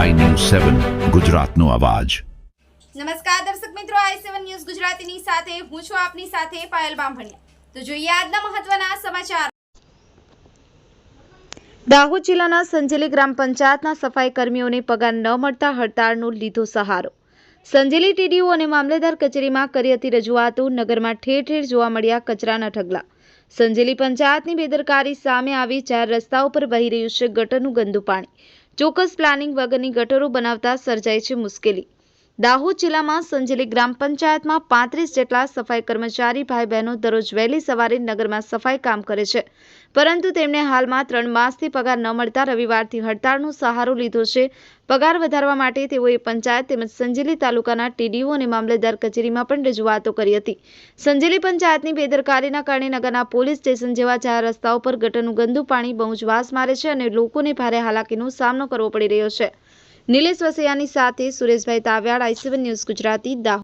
સેવન ગુજરાતનો અવાજ. નમસ્કાર દર્શક મિત્રો આઈ સેવન ન્યૂઝ ગુજરાતીની સાથે હું છું આપની સાથે પાયલ બામભણિયા. તો જોઈએ આજના મહત્વના સમાચાર. દાહોદ જિલ્લાના સંજેલી ગ્રામ પંચાયતના સફાઈ કર્મીઓને પગાર ન મળતા હડતાળનો લીધો સહારો. સંજેલી ટીડીઓ અને મામલેદાર કચેરીમાં કરી હતી રજૂઆતો નગરમાં ઠેર ઠેર જોવા મળ્યા કચરાના ઢગલા. સંજેલી પંચાયતની બેદરકારી સામે આવી ચાર રસ્તાઓ પર વહી રહ્યું છે ગટરનું ગંદુ પાણી. ચોક્કસ પ્લાનિંગ વગરની ગટરો બનાવતા સર્જાય છે મુશ્કેલી. દાહોદ જિલ્લામાં સંજેલી ગ્રામ પંચાયતમાં પાંત્રીસ જેટલા સફાઈ કર્મચારી ભાઈ બહેનો દરરોજ વહેલી સવારે નગરમાં સફાઈ કામ કરે છે. પરંતુ તેમને હાલમાં ત્રણ માસથી પગાર ન મળતા રવિવારથી હડતાળનો સહારો લીધો છે. પગાર વધારવા માટે તેઓએ પંચાયત તેમજ સંજેલી તાલુકાના ટીડીઓ અને મામલેદાર કચેરીમાં પણ રજૂઆતો કરી હતી. સંજેલી પંચાયતની બેદરકારીના કારણે નગરના પોલીસ સ્ટેશન જેવા જાહેર રસ્તાઓ પર ગટરનું ગંદુ પાણી બહુ જ વાસ મારે છે અને લોકોને ભારે હાલાકીનો સામનો કરવો પડી રહ્યો છે. નિલેશ વસૈયાની સાથે Sureshbhai Tavyal I C one news Gujarati Dahod.